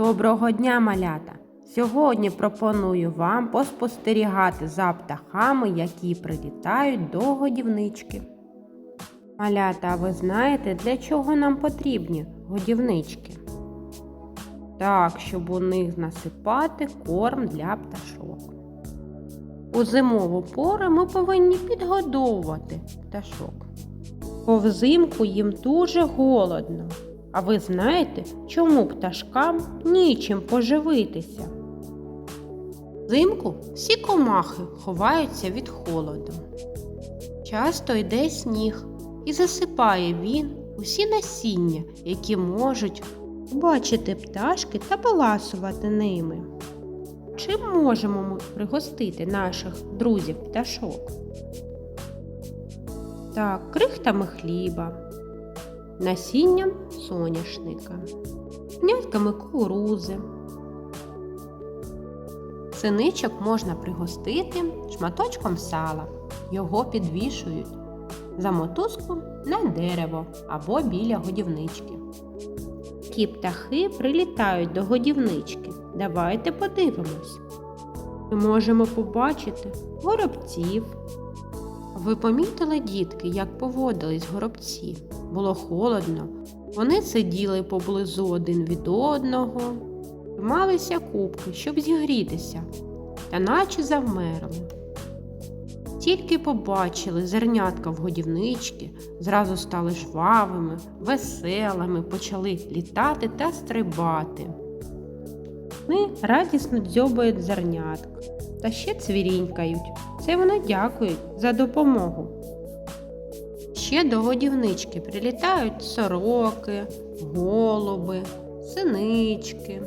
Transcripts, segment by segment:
Доброго дня, малята! Сьогодні пропоную вам поспостерігати за птахами, які прилітають до годівнички. Малята, а ви знаєте, для чого нам потрібні годівнички? Так, щоб у них насипати корм для пташок. У зимову пору ми повинні підгодовувати пташок. Бо взимку їм дуже голодно. А ви знаєте, чому пташкам нічим поживитися? Взимку всі комахи ховаються від холоду. Часто йде сніг і засипає він усі насіння, які можуть бачити пташки та поласувати ними. Чим можемо ми пригостити наших друзів пташок? Так, крихтами хліба, насінням соняшника, нятками кукурузи. Синичок можна пригостити шматочком сала. Його підвішують за мотузку на дерево або біля годівнички. Ті птахи прилітають до годівнички. Давайте подивимось. Ми можемо побачити горобців. Ви помітили, дітки, як поводились горобці? Було холодно. Вони сиділи поблизу один від одного, трималися кубки, щоб зігрітися, та наче завмерли. Тільки побачили зернятка в годівнички, зразу стали жвавими, веселими, почали літати та стрибати. Вони радісно дзьобають зернятка та ще цвірінькають. Це вони дякують за допомогу. Ще до годівнички прилітають сороки, голуби, синички.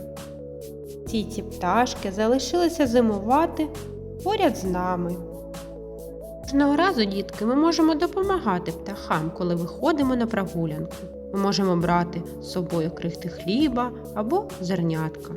Ці ці пташки залишилися зимувати поряд з нами. Кожного разу, дітки, ми можемо допомагати птахам, коли виходимо на прогулянку. Ми можемо брати з собою крихти хліба або зернятка.